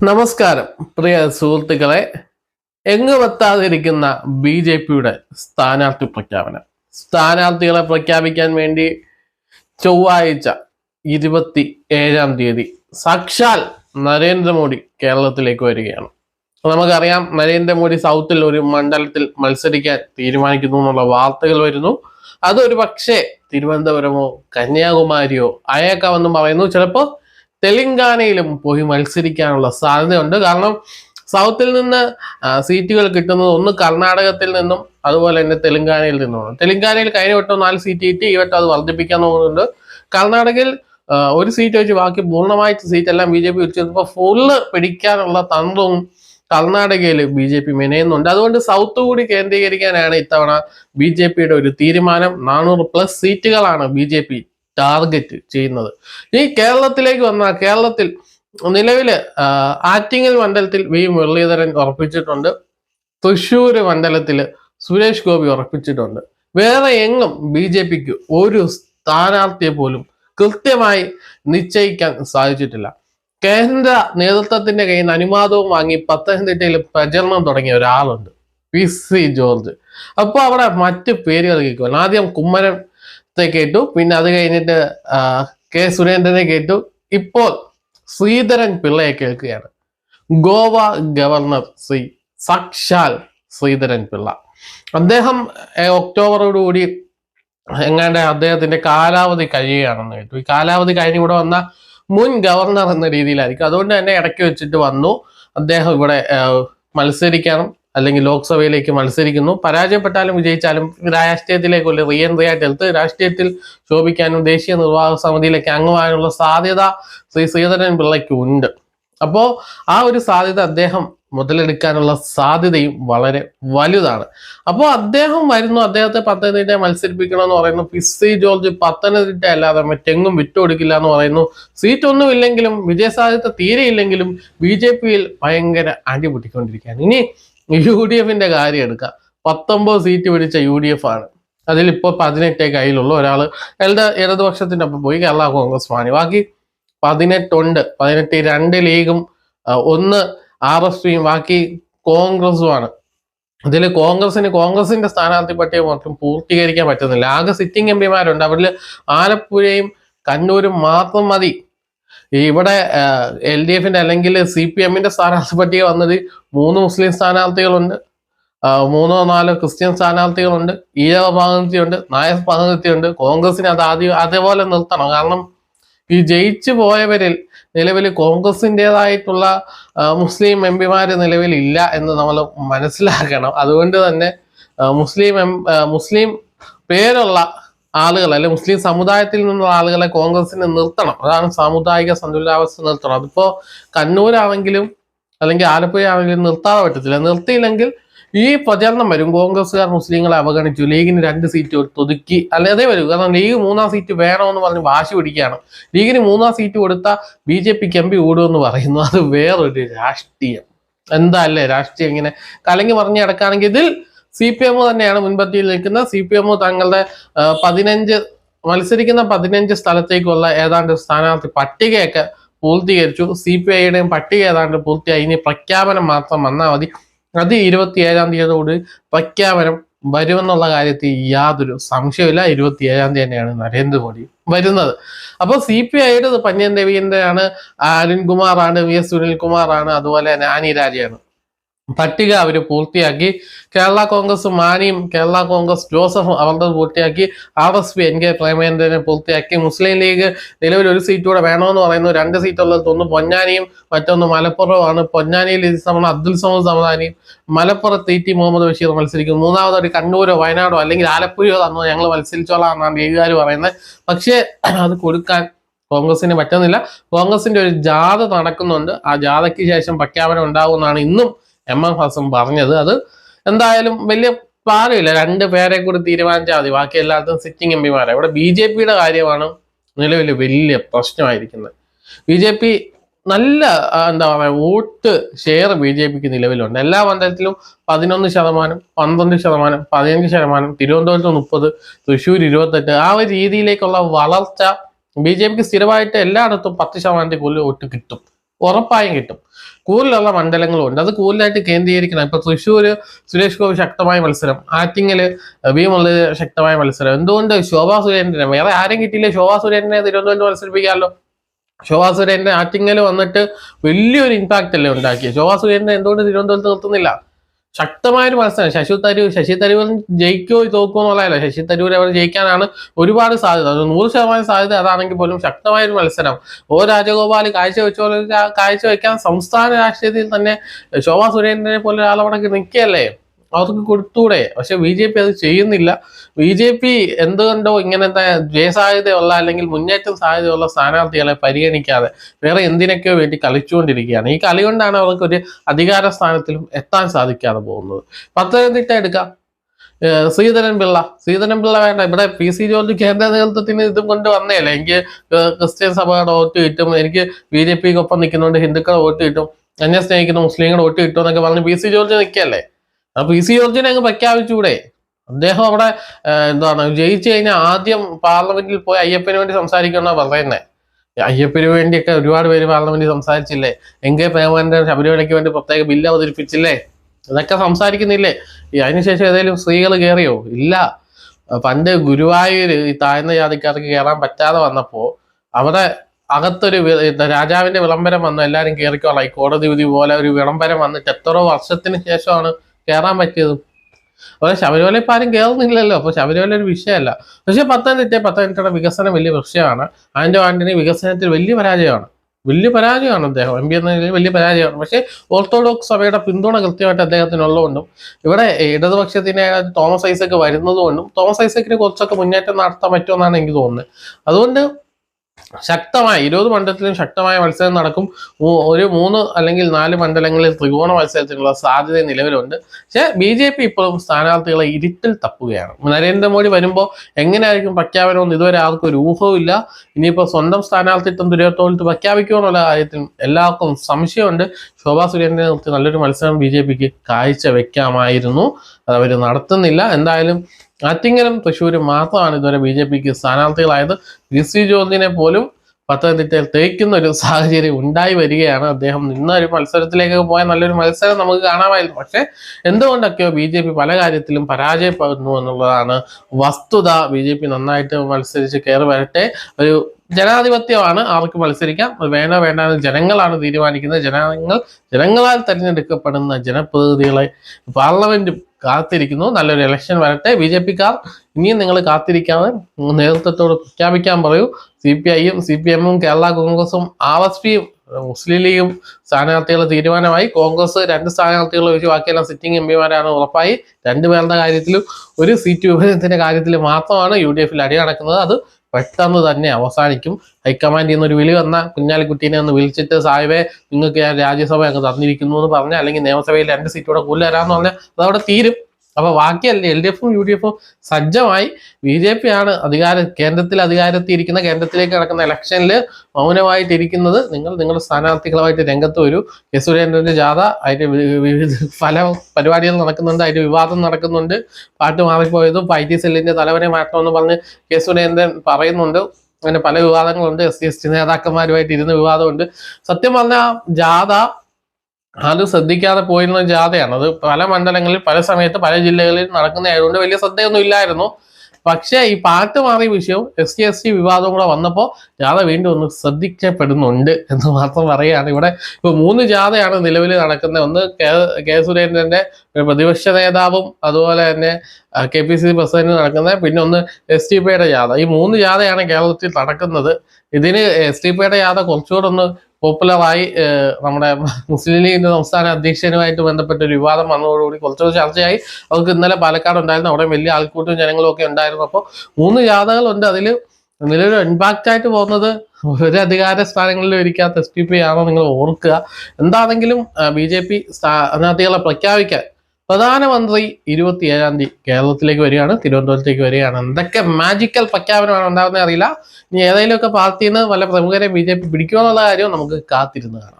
നമസ്കാരം. പ്രിയ സുഹൃത്തുക്കളെ എങ്ങുമെത്താതിരിക്കുന്ന B J പിയുടെ സ്ഥാനാർത്ഥി പ്രഖ്യാപനം. സ്ഥാനാർത്ഥികളെ പ്രഖ്യാപിക്കാൻ വേണ്ടി ചൊവ്വാഴ്ച ഇരുപത്തി ഏഴാം തീയതി സാക്ഷാൽ നരേന്ദ്രമോദി കേരളത്തിലേക്ക് വരികയാണ്. നമുക്കറിയാം നരേന്ദ്രമോദി സൗത്തിൽ ഒരു മണ്ഡലത്തിൽ മത്സരിക്കാൻ തീരുമാനിക്കുന്നു എന്നുള്ള വാർത്തകൾ വരുന്നു. അതൊരു പക്ഷേ തിരുവനന്തപുരമോ കന്യാകുമാരിയോ അയക്കാമെന്നും പറയുന്നു. ചിലപ്പോൾ തെലങ്കാനയിലും പോയി മത്സരിക്കാനുള്ള സാധ്യതയുണ്ട്. കാരണം സൗത്തിൽ നിന്ന് സീറ്റുകൾ കിട്ടുന്നത് ഒന്ന് കർണാടകത്തിൽ നിന്നും അതുപോലെ തന്നെ തെലങ്കാനയിൽ നിന്നുമാണ്. തെലങ്കാനയിൽ കഴിഞ്ഞ വട്ടം നാല് സീറ്റ് കിട്ടി ഈ വട്ടം അത് വർദ്ധിപ്പിക്കാൻ നോക്കുന്നുണ്ട് കർണാടകയിൽ ഒരു സീറ്റ് വെച്ച് ബാക്കി പൂർണമായിട്ട് സീറ്റ് എല്ലാം ബി ജെ പി വെച്ചപ്പോൾ ഫുള്ള് പിടിക്കാനുള്ള തന്ത്രവും കർണാടകയിൽ ബി ജെ പി മെനയുന്നുണ്ട്. അതുകൊണ്ട് സൗത്ത് കൂടി കേന്ദ്രീകരിക്കാനാണ് ഇത്തവണ ബി ജെ പിയുടെ ഒരു തീരുമാനം. നാനൂറ് പ്ലസ് സീറ്റുകളാണ് ബി ജെ പി ടാർഗറ്റ് ചെയ്യുന്നത്. ഈ കേരളത്തിലേക്ക് വന്ന കേരളത്തിൽ നിലവിൽ ആറ്റിങ്ങൽ മണ്ഡലത്തിൽ വി മുരളീധരൻ ഉറപ്പിച്ചിട്ടുണ്ട്. തൃശ്ശൂർ മണ്ഡലത്തിൽ സുരേഷ് ഗോപി ഉറപ്പിച്ചിട്ടുണ്ട്. വേറെ എങ്ങും ബി ജെ പിക്ക് ഒരു സ്ഥാനാർത്ഥിയെ പോലും കൃത്യമായി നിശ്ചയിക്കാൻ സാധിച്ചിട്ടില്ല. കേന്ദ്ര നേതൃത്വത്തിന്റെ കയ്യിൽ നിന്ന് അനുവാദവും വാങ്ങി പത്തനംതിട്ടയിൽ പ്രചരണം തുടങ്ങിയ ഒരാളുണ്ട്. P C George. അപ്പോൾ അവിടെ മറ്റ് പേരുകൾ കേൾക്കുമല്ലോ ആദ്യം കുമ്മരത്തെ കേട്ടു. പിന്നെ അത് കഴിഞ്ഞിട്ട് കെ സുരേന്ദ്രനെ കേട്ടു. ഇപ്പോൾ ശ്രീധരൻ പിള്ളയെ കേൾക്കുകയാണ്. ഗോവ ഗവർണർ ശ്രീ സാക്ഷാൽ ശ്രീധരൻ പിള്ള. അദ്ദേഹം ഒക്ടോബറോടുകൂടി എങ്ങാണ്ട് അദ്ദേഹത്തിന്റെ കാലാവധി കഴിയുകയാണെന്ന് കേട്ടു. ഈ കാലാവധി കഴിഞ്ഞ് ഇവിടെ വന്ന മുൻ ഗവർണർ എന്ന രീതിയിലായിരിക്കും. അതുകൊണ്ട് തന്നെ ഇടയ്ക്ക് വെച്ചിട്ട് വന്നു. അദ്ദേഹം ഇവിടെ മത്സരിക്കാനും അല്ലെങ്കിൽ ലോക്സഭയിലേക്ക് മത്സരിക്കുന്നു. പരാജയപ്പെട്ടാലും വിജയിച്ചാലും രാഷ്ട്രീയത്തിലേക്ക് ഒരു റീ എൻട്രി ആയിട്ട് എടുത്ത് രാഷ്ട്രീയത്തിൽ ശോഭിക്കാനും ദേശീയ നിർവാഹക സമിതിയിലേക്ക് അംഗമാകാനുള്ള സാധ്യത ശ്രീ ശ്രീധരൻ പിള്ളയ്ക്ക് ഉണ്ട് അപ്പോ ആ ഒരു സാധ്യത അദ്ദേഹം മുതലെടുക്കാനുള്ള സാധ്യതയും വളരെ വലുതാണ്. അപ്പോൾ അദ്ദേഹം വരുന്നു അദ്ദേഹത്തെ പത്തനംതിട്ട മത്സരിപ്പിക്കണമെന്ന് പറയുന്നു. പിസി ജോർജ് പത്തനംതിട്ട അല്ലാതെ മറ്റെങ്ങും വിട്ടുകൊടുക്കില്ല എന്ന് പറയുന്നു. സീറ്റ് ഒന്നും ഇല്ലെങ്കിലും വിജയസാധ്യത തീരെയില്ലെങ്കിലും ബി ജെ പിയിൽ ഭയങ്കര അടിപൊട്ടിക്കൊണ്ടിരിക്കുകയാണ്. ഇനി യു ഡി എഫിന്റെ കാര്യം എടുക്കാം. പത്തൊമ്പത് സീറ്റ് പിടിച്ച യു ഡി എഫ് ആണ്. അതിലിപ്പോൾ പതിനെട്ടേ കയ്യിലുള്ളൂ. ഒരാൾ എൽഡ ഇടതുപക്ഷത്തിന്റെ ഒപ്പം പോയി കേരള കോൺഗ്രസ് മാണി. ബാക്കി പതിനെട്ടുണ്ട് പതിനെട്ട് രണ്ട് ലീഗും ഒന്ന് ആർ എസ് പിയും ബാക്കി കോൺഗ്രസുമാണ് ഇതിൽ കോൺഗ്രസിന് കോൺഗ്രസിന്റെ സ്ഥാനാർത്ഥി പട്ടിക മാത്രം പൂർത്തീകരിക്കാൻ പറ്റുന്നില്ല. ആകെ സിറ്റിംഗ് എം പിമാരുണ്ട്. അവരിൽ ആലപ്പുഴയും കണ്ണൂരും മാത്രം മതി. ഇവിടെ എൽ ഡി എഫിന്റെ അല്ലെങ്കിൽ സി പി എമ്മിന്റെ സ്ഥാനാർത്ഥി പട്ടിക വന്നത് മൂന്ന് മുസ്ലിം സ്ഥാനാർത്ഥികളുണ്ട്. മൂന്നോ നാലോ ക്രിസ്ത്യൻ സ്ഥാനാർത്ഥികളുണ്ട്. ഈഴവ പ്രാതിനിധ്യമുണ്ട് നായർ പ്രാതിനിധ്യമുണ്ട് കോൺഗ്രസിന് അത് ആദ്യം അതേപോലെ നിർത്തണം. കാരണം ഈ ജയിച്ചു പോയവരിൽ നിലവിൽ കോൺഗ്രസിന്റെതായിട്ടുള്ള മുസ്ലിം എം പിമാര് നിലവിൽ ഇല്ല എന്ന് നമ്മൾ മനസ്സിലാക്കണം. അതുകൊണ്ട് തന്നെ മുസ്ലിം എം മുസ്ലിം പേരുള്ള ആളുകൾ അല്ലെ മുസ്ലിം സമുദായത്തിൽ നിന്നുള്ള ആളുകളെ കോൺഗ്രസിന് നിർത്തണം. അതാണ് സാമുദായിക സന്തുലിതാവസ്ഥ നിർത്തണം. അതിപ്പോ കണ്ണൂരാണെങ്കിലും അല്ലെങ്കിൽ ആലപ്പുഴ ആണെങ്കിലും നിർത്താതെ പറ്റത്തില്ല. നിർത്തിയില്ലെങ്കിൽ ഈ പ്രചരണം വരും. കോൺഗ്രസ്സുകാർ മുസ്ലിങ്ങളെ അവഗണിച്ചു. ലീഗിന് രണ്ട് സീറ്റ് ഒതുക്കി അല്ലാതെ വരും. കാരണം ലീഗ് മൂന്നാം സീറ്റ് വേണമെന്ന് പറഞ്ഞ് വാശി പിടിക്കുകയാണ്. ലീഗിന് മൂന്നാം സീറ്റ് കൊടുത്ത ബി ജെ പിക്ക് എം പി ഓടുമെന്ന് പറയുന്നു. അത് വേറൊരു രാഷ്ട്രീയം. എന്താ അല്ലേ രാഷ്ട്രീയം ഇങ്ങനെ? കലങ്ങി പറഞ്ഞു കിടക്കുകയാണെങ്കിൽ ഇതിൽ സി പി എം തന്നെയാണ് മുൻപന്തിയിൽ നിൽക്കുന്നത്. സി പി എം തങ്ങളുടെ പതിനഞ്ച് മത്സരിക്കുന്ന പതിനഞ്ച് സ്ഥലത്തേക്കുള്ള ഏതാണ്ട് സ്ഥാനാർത്ഥി പട്ടികയൊക്കെ പൂർത്തീകരിച്ചു. സി പി ഐയുടെയും പട്ടിക ഏതാണ്ട് പൂർത്തിയായി. ഇനി പ്രഖ്യാപനം മാത്രം വന്നാൽ മതി. അത് ഇരുപത്തി ഏഴാം തീയതിയോട് പ്രഖ്യാപനം വരുമെന്നുള്ള കാര്യത്തിൽ യാതൊരു സംശയമില്ല ഇരുപത്തി ഏഴാം തീയതി തന്നെയാണ് നരേന്ദ്രമോദി വരുന്നത്. അപ്പോൾ സി പി ഐയുടെ പന്യൻ രവീന്ദ്രയാണ് അരുൺകുമാറാണ് വി എസ് സുനിൽകുമാറാണ് അതുപോലെ തന്നെ ആനി രാജയാണ്. പട്ടിക അവർ പൂർത്തിയാക്കി. കേരള കോൺഗ്രസ് മാനിയും കേരള കോൺഗ്രസ് ജോസഫും അവരുടെ പൂർത്തിയാക്കി. R S P N K പ്രേമേന്ദ്രനെ പൂർത്തിയാക്കി. മുസ്ലിം ലീഗ് നിലവിൽ ഒരു സീറ്റ് കൂടെ വേണമെന്ന് പറയുന്നു. രണ്ട് സീറ്റുള്ളത് ഒന്ന് പൊന്നാനിയും മറ്റൊന്ന് മലപ്പുറവുമാണ്. പൊന്നാനിയിൽ ഇത് തവണ അബ്ദുൽ സമദ് സമദാനിയും മലപ്പുറത്ത് ടി ടി മുഹമ്മദ് ബഷീർ മത്സരിക്കും മൂന്നാമതൊരു കണ്ണൂരോ വയനാടോ അല്ലെങ്കിൽ ആലപ്പുഴയോ തന്നോ. ഞങ്ങൾ മത്സരിച്ചോളാം എന്നാണ് ലീഗുകാർ പറയുന്നത്. പക്ഷേ അത് കൊടുക്കാൻ കോൺഗ്രസിന് പറ്റുന്നില്ല. കോൺഗ്രസിന്റെ ഒരു ജാഥ നടക്കുന്നുണ്ട്. ആ ജാഥയ്ക്ക് ശേഷം പ്രഖ്യാപനം ഉണ്ടാകുമെന്നാണ് ഇന്നും എം എം ഹസൻ പറഞ്ഞത് അത് എന്തായാലും വലിയ പാരമില്ല രണ്ട് പേരെ കൂടി തീരുമാനിച്ചാൽ മതി. ബാക്കി എല്ലായിടത്തും സിറ്റിംഗ് എം പിമാരെ ഇവിടെ ബി ജെ പിയുടെ കാര്യമാണ് നിലവിൽ വലിയ പ്രശ്നമായിരിക്കുന്നത്. ബി ജെ പി നല്ല എന്താ പറയുക വോട്ട് ഷെയർ ബി ജെ പിക്ക് നിലവിലുണ്ട്. എല്ലാ മണ്ഡലത്തിലും പതിനൊന്ന് ശതമാനം പന്ത്രണ്ട് ശതമാനം പതിനഞ്ച് ശതമാനം തിരുവനന്തപുരത്ത് മുപ്പത് തൃശ്ശൂർ ഇരുപത്തെട്ട്. ആ ഒരു രീതിയിലേക്കുള്ള വളർച്ച ബി ജെ പിക്ക് സ്ഥിരമായിട്ട് എല്ലായിടത്തും പത്ത് ശതമാനത്തിൽ കൂടുതൽ വോട്ട് കിട്ടും. ഉറപ്പായും കിട്ടും. കൂടുതലുള്ള മണ്ഡലങ്ങളും ഉണ്ട് അത് കൂടുതലായിട്ട് കേന്ദ്രീകരിക്കണം. ഇപ്പൊ തൃശ്ശൂര് സുരേഷ് ഗോപി ശക്തമായ മത്സരം ആറ്റിങ്ങൽ വി ശക്തമായ മത്സരം. എന്തുകൊണ്ട് ശോഭാ സുരേന്ദ്രൻ വേറെ ആരും കിട്ടിയില്ലേ ശോഭാ സുരേന്ദ്രനെ തിരുവനന്തപുരത്ത് മത്സരിപ്പിക്കാമല്ലോ. ശോഭാ സുരേന്ദ്രൻ ആറ്റിങ്ങൽ വന്നിട്ട് വലിയൊരു ഇമ്പാക്റ്റ് അല്ലേ ഉണ്ടാക്കിയത് ശോഭാ സുരേന്ദ്രൻ എന്തുകൊണ്ട് തിരുവനന്തപുരത്ത് നിർത്തുന്നില്ല? ശക്തമായൊരു മത്സരം. ശശി തരൂർ ശശി തരൂർ ജയിക്കോ തോക്കോ എന്നുള്ളതല്ല. ശശി തരൂർ അവർ ജയിക്കാനാണ് ഒരുപാട് സാധ്യത. അത് നൂറ് ശതമാനം സാധ്യത അതാണെങ്കിൽ പോലും ശക്തമായൊരു മത്സരം. ഓ രാജഗോപാൽ കാഴ്ചവെച്ചോലെ കാഴ്ചവെക്കാൻ സംസ്ഥാന രാഷ്ട്രീയത്തിൽ തന്നെ ശോഭാ സുരേന്ദ്രനെ പോലെ ഒരാളവിടെ നിൽക്കുകയല്ലേ? അവർക്ക് കൊടുത്തൂടെ. പക്ഷെ ബി ജെ പി അത് ചെയ്യുന്നില്ല. ബി ജെ പി എന്തുകൊണ്ടോ ഇങ്ങനത്തെ ജയസാധ്യതയുള്ള അല്ലെങ്കിൽ മുന്നേറ്റം സാധ്യതയുള്ള സ്ഥാനാർത്ഥികളെ പരിഗണിക്കാതെ വേറെ എന്തിനൊക്കെയോ വേണ്ടി കളിച്ചുകൊണ്ടിരിക്കുകയാണ്. ഈ കളി കൊണ്ടാണ് അവർക്ക് ഒരു അധികാര സ്ഥാനത്തിലും എത്താൻ സാധിക്കാതെ പോകുന്നത്. പത്തനംതിട്ട എടുക്കാം. ശ്രീധരൻ പിള്ള ശ്രീധരൻ പിള്ള വേണ്ട. ഇവിടെ പി സി ജോർജ് കേന്ദ്ര നേതൃത്വത്തിന് ഇതും കൊണ്ട് വന്നേല്ലേ. എനിക്ക് ക്രിസ്ത്യൻ സഭയുടെ വോട്ട് കിട്ടും. എനിക്ക് ബി ജെ പിക്ക് ഒപ്പം നിൽക്കുന്നുണ്ട് ഹിന്ദുക്കളുടെ വോട്ട് കിട്ടും. എന്നെ സ്നേഹിക്കുന്ന മുസ്ലിങ്ങളുടെ വോട്ട് കിട്ടും എന്നൊക്കെ പറഞ്ഞ് പി സി ജോർജ് നിൽക്കല്ലേ? ആ പി സി ജോർജിനെ അങ്ങ് പ്രഖ്യാപിച്ചുകൂടെ അദ്ദേഹം അവിടെ എന്താണ് ജയിച്ചു കഴിഞ്ഞാൽ ആദ്യം പാർലമെന്റിൽ പോയി അയ്യപ്പന് വേണ്ടി സംസാരിക്കണ പറയുന്നത് അയ്യപ്പന് വേണ്ടിയൊക്കെ ഒരുപാട് പേര് പാർലമെന്റിൽ സംസാരിച്ചില്ലേ? എങ്കിൽ പ്രേമചന്ദ്രൻ ശബരിമലയ്ക്ക് വേണ്ടി പ്രത്യേക ബില്ല് അവതരിപ്പിച്ചില്ലേ? ഇതൊക്കെ സംസാരിക്കുന്നില്ലേ? ഈ അതിനുശേഷം ഏതെങ്കിലും സ്ത്രീകൾ കയറിയോ? ഇല്ല. പണ്ട് ഗുരുവായൂര് ഈ താഴ്ന്ന ജാതിക്കാർക്ക് കയറാൻ പറ്റാതെ വന്നപ്പോ അവിടെ അകത്തൊരു രാജാവിന്റെ വിളംബരം വന്നു. എല്ലാവരും കയറിക്കോളാം. ഈ കോടതി വിധി പോലെ ഒരു വിളംബരം വന്നിട്ട് എത്ര വർഷത്തിന് ശേഷമാണ് കയറാൻ പറ്റിയതും. അതുപോലെ ശബരിമല ഇപ്പം ആരും കയറുന്നില്ലല്ലോ അപ്പൊ ശബരിമല ഒരു വിഷയമല്ല. പക്ഷെ പത്തനംതിട്ട പത്തനംതിട്ടയുടെ വികസനം വലിയ വിഷയമാണ് ആന്റോ ആന്റണി വികസനത്തിൽ വലിയ പരാജയമാണ്. വലിയ പരാജയമാണ് അദ്ദേഹം. എം പി എന്ന നിലയിൽ വലിയ പരാജയമാണ്. പക്ഷേ ഓർത്തഡോക്സ് സഭയുടെ പിന്തുണ കൃത്യമായിട്ട് അദ്ദേഹത്തിനുള്ളതുകൊണ്ടും ഇവിടെ ഇടതുപക്ഷത്തിന് തോമസ് ഐസക്ക് വരുന്നതുകൊണ്ടും തോമസ് ഐസക്കിന് കുറച്ചൊക്കെ മുന്നേറ്റം നടത്താൻ പറ്റുമെന്നാണ് എനിക്ക് തോന്നുന്നത്. അതുകൊണ്ട് ശക്തമായ ഇരുപത് മണ്ഡലത്തിലും ശക്തമായ മത്സരം നടക്കും. ഒരു മൂന്ന് അല്ലെങ്കിൽ നാല് മണ്ഡലങ്ങളിൽ ത്രികോണ മത്സരത്തിനുള്ള സാധ്യത നിലവിലുണ്ട്. പക്ഷെ ബി ജെ പി ഇപ്പോഴും സ്ഥാനാർത്ഥികളെ ഇരുട്ടിൽ തപ്പുകയാണ്. നരേന്ദ്രമോദി വരുമ്പോൾ എങ്ങനെയായിരിക്കും പ്രഖ്യാപനമെന്ന് ഇതുവരെ ആർക്കും ഒരു ഊഹവും ഇല്ല. ഇനിയിപ്പോൾ സ്വന്തം സ്ഥാനാർത്ഥിത്വം ദുരിതത്തോളത്ത് പ്രഖ്യാപിക്കുമെന്നുള്ള കാര്യത്തിൽ എല്ലാവർക്കും സംശയമുണ്ട്. ശോഭാ സുരേന്ദ്രനെ നിർത്തി നല്ലൊരു മത്സരം ബി ജെ പിക്ക് കാഴ്ച വെക്കാമായിരുന്നു അത് അവർ നടത്തുന്നില്ല. എന്തായാലും ആറ്റിങ്ങലും തൃശ്ശൂരും മാത്രമാണ് ഇതുവരെ ബി ജെ പിക്ക് സ്ഥാനാർത്ഥികളായത്. പി സി ജോർജിനെ പോലും പത്തനംതിട്ടയിൽ തേക്കുന്ന ഒരു സാഹചര്യം ഉണ്ടായി വരികയാണ്. അദ്ദേഹം നിന്ന ഒരു മത്സരത്തിലേക്ക് പോയ നല്ലൊരു മത്സരം നമുക്ക് കാണാമായിരുന്നു. പക്ഷെ എന്തുകൊണ്ടൊക്കെയോ ബി ജെ പി പല കാര്യത്തിലും പരാജയപ്പെടുന്നു എന്നുള്ളതാണ് വസ്തുത. ബി ജെ പി നന്നായിട്ട് മത്സരിച്ച് കയറി വരട്ടെ. ഒരു ജനാധിപത്യമാണ് ആർക്ക് മത്സരിക്കാം. വേണ വേണോ വേണ്ട ജനങ്ങളാണ് തീരുമാനിക്കുന്നത്. ജനങ്ങൾ ജനങ്ങളാൽ തെരഞ്ഞെടുക്കപ്പെടുന്ന ജനപ്രതിനിധികളെ പാർലമെന്റും കാത്തിരിക്കുന്നു. നല്ലൊരു ഇലക്ഷൻ വരട്ടെ. ബി ജെ പിക്കാർ ഇനിയും നിങ്ങൾ കാത്തിരിക്കാതെ നേതൃത്വത്തോട് പ്രഖ്യാപിക്കാൻ പറയൂ. സി പി ഐയും സി പി എമ്മും കേരള കോൺഗ്രസും ആർ എസ് പിയും മുസ്ലിം ലീഗും സ്ഥാനാർത്ഥികളുടെ തീരുമാനമായി. കോൺഗ്രസ് രണ്ട് സ്ഥാനാർത്ഥികൾ ഒഴിച്ച് ബാക്കിയെല്ലാം സിറ്റിംഗ് എം പിമാരാണ് ഉറപ്പായി. രണ്ടുപേരുടെ കാര്യത്തിലും ഒരു സീറ്റ് വിഭജനത്തിന്റെ കാര്യത്തിൽ മാത്രമാണ് യു ഡി എഫിൽ അടി നടക്കുന്നത് അത് പെട്ടെന്ന് തന്നെ അവസാനിക്കും. ഹൈക്കമാൻഡിൽ നിന്ന് ഒരു വിളി വന്ന കുഞ്ഞാലിക്കുട്ടീനെ ഒന്ന് വിളിച്ചിട്ട് സാഹിബേ നിങ്ങൾക്ക് ഞാൻ രാജ്യസഭ അങ്ങ് തന്നിരിക്കുന്നു എന്ന് പറഞ്ഞാൽ അല്ലെങ്കിൽ നിയമസഭയിൽ രണ്ട് സീറ്റോടെ കൂടുതൽ തരാമെന്ന് പറഞ്ഞാൽ അതവിടെ തീരും. അപ്പൊ ബാക്കിയല്ലേ എൽ ഡി എഫും യു ഡി എഫും സജ്ജമായി. ബി ജെ പി ആണ് അധികാര കേന്ദ്രത്തിൽ അധികാരത്തിൽ ഇരിക്കുന്ന കേന്ദ്രത്തിലേക്ക് നടക്കുന്ന ഇലക്ഷനിൽ മൗനമായിട്ടിരിക്കുന്നത് നിങ്ങൾ. നിങ്ങളുടെ സ്ഥാനാർത്ഥികളുമായിട്ട് രംഗത്ത് വരൂ. കെ സുരേന്ദ്രന്റെ ജാഥ അതിന്റെ വിവിധ പല പരിപാടികൾ നടക്കുന്നുണ്ട്. അതിന്റെ വിവാദം നടക്കുന്നുണ്ട്. പാട്ട് മാറിപ്പോയതും ഐ ടി സെല്ലിന്റെ തലവനെ മാറ്റണമെന്ന് പറഞ്ഞ് കെ സുരേന്ദ്രൻ പറയുന്നുണ്ട്. അങ്ങനെ പല വിവാദങ്ങളുണ്ട്. എസ് സി എസ് ടി നേതാക്കന്മാരുമായിട്ട് ഇരുന്ന വിവാദമുണ്ട്. സത്യം പറഞ്ഞാൽ ജാഥ ആരും ശ്രദ്ധിക്കാതെ പോയിരുന്ന ജാഥയാണ്. അത് പല മണ്ഡലങ്ങളിൽ പല സമയത്ത് പല ജില്ലകളിൽ നടക്കുന്നതായതുകൊണ്ട് വലിയ ശ്രദ്ധയൊന്നും ഇല്ലായിരുന്നു. പക്ഷേ ഈ പാട്ട് മാറിയ വിഷയവും എസ് സി എസ് ടി വിവാദവും കൂടെ വന്നപ്പോൾ ജാഥ വീണ്ടും ഒന്ന് ശ്രദ്ധിക്കപ്പെടുന്നുണ്ട് എന്ന് മാത്രം പറയുകയാണ്. ഇവിടെ ഇപ്പൊ മൂന്ന് ജാഥയാണ് നിലവിൽ നടക്കുന്നത്. ഒന്ന് കെ കെ സുരേന്ദ്രന്റെ പ്രതിപക്ഷ നേതാവും അതുപോലെ തന്നെ കെ പി സി പ്രസിഡന്റ് നടക്കുന്നത്. പിന്നെ ഒന്ന് എസ് ടി പിയുടെ ജാഥ. ഈ മൂന്ന് ജാഥയാണ് കേരളത്തിൽ നടക്കുന്നത്. ഇതിന് എസ് ടി പിയുടെ ജാഥ കുറച്ചുകൂടെ ഒന്ന് പോപ്പുലറായി നമ്മുടെ മുസ്ലിം ലീഗിന്റെ സംസ്ഥാന അധ്യക്ഷനുമായിട്ട് ബന്ധപ്പെട്ട ഒരു വിവാദം വന്നതോടുകൂടി കുറച്ചുകൂടി ചർച്ചയായി. അവർക്ക് ഇന്നലെ പാലക്കാട് ഉണ്ടായിരുന്നു. അവിടെ വലിയ ആൾക്കൂട്ടും ജനങ്ങളും ഒക്കെ ഉണ്ടായിരുന്നു. അപ്പോൾ മൂന്ന് ജാഥകളുണ്ട്. അതിൽ നിലവിൽ ഇമ്പാക്റ്റ് ആയിട്ട് പോകുന്നത് ഒരു അധികാര സ്ഥാനങ്ങളിൽ ഇരിക്കാത്ത എസ് പി പി ആണോ നിങ്ങൾ ഓർക്കുക. എന്താണെങ്കിലും ബി ജെ പി സ്ഥാനാർത്ഥികളെ പ്രഖ്യാപിക്കാൻ പ്രധാനമന്ത്രി ഇരുപത്തിയേഴാം തീയതി കേരളത്തിലേക്ക് വരികയാണ് തിരുവനന്തപുരത്തേക്ക് വരികയാണ്. എന്തൊക്കെ മാജിക്കൽ പ്രഖ്യാപനമാണ് ഉണ്ടാകുന്നത് അറിയില്ല. ഇനി ഏതെങ്കിലുമൊക്കെ പാർട്ടിയിൽ നിന്ന് വല്ല പ്രമുഖരെ ബി ജെ പി പിടിക്കുമോ എന്നുള്ള കാര്യം നമുക്ക് കാത്തിരുന്ന് കാണാം.